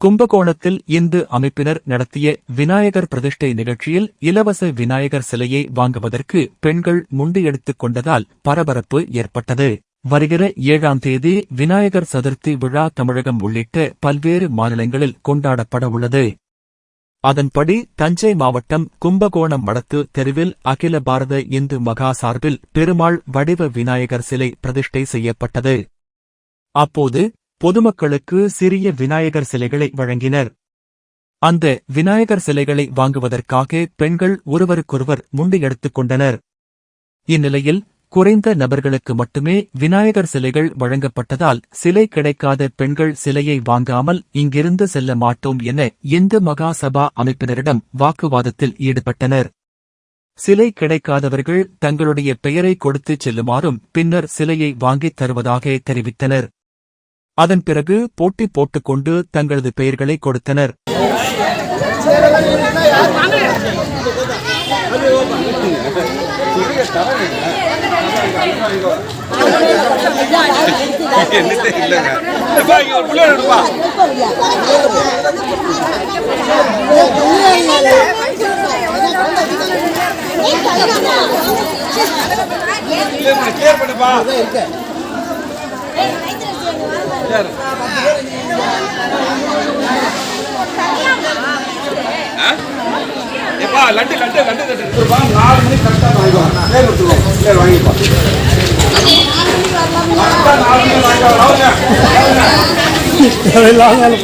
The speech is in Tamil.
கும்பகோணத்தில் இந்து அமைப்பினர் நடத்திய விநாயகர் பிரதிஷ்டை நிகழ்ச்சியில் இலவச விநாயகர் சிலையை வாங்குவதற்கு பெண்கள் முண்டியெடுத்துக் கொண்டதால் பரபரப்பு ஏற்பட்டது. வருகிற ஏழாம் தேதி விநாயகர் சதுர்த்தி விழா தமிழகம் உள்ளிட்ட பல்வேறு மாநிலங்களில் கொண்டாடப்பட உள்ளது. அதன்படி தஞ்சை மாவட்டம் கும்பகோணம் வடக்கு தெருவில் அகில பாரத இந்து மகா சார்பில் பெருமாள் வடிவ விநாயகர் சிலை பிரதிஷ்டை செய்யப்பட்டது. அப்போது பொதுமக்களுக்கு சிறிய விநாயகர் சிலைகளை வழங்கினர். அந்த விநாயகர் சிலைகளை வாங்குவதற்காக பெண்கள் ஒருவருக்கொருவர் முண்டியெடுத்துக் கொண்டனர். இந்நிலையில் குறைந்த நபர்களுக்கு மட்டுமே விநாயகர் சிலைகள் வழங்கப்பட்டதால் சிலை கிடைக்காத பெண்கள் சிலையை வாங்காமல் இங்கிருந்து செல்ல மாட்டோம் என இந்து மகா சபா அமைப்பினரிடம் வாக்குவாதத்தில் ஈடுபட்டனர். சிலை கிடைக்காதவர்கள் தங்களுடைய பெயரை கொடுத்துச் செல்லுமாறும் பின்னர் சிலையை வாங்கித் தருவதாக தெரிவித்தனர். அதன் பிறகு போட்டி போட்டுக்கொண்டு தங்களது பெயர்களை கொடுத்தனர் என்னத்தே பண்ணுப்பா. எப்பா, லட்டு லட்டு லட்டு லட்டு நாலு மணிக்கு கரெக்டா வாங்கிக்குவாங்க. clear கொடுத்துருவோம். clear வாங்கிப்பா. நாலு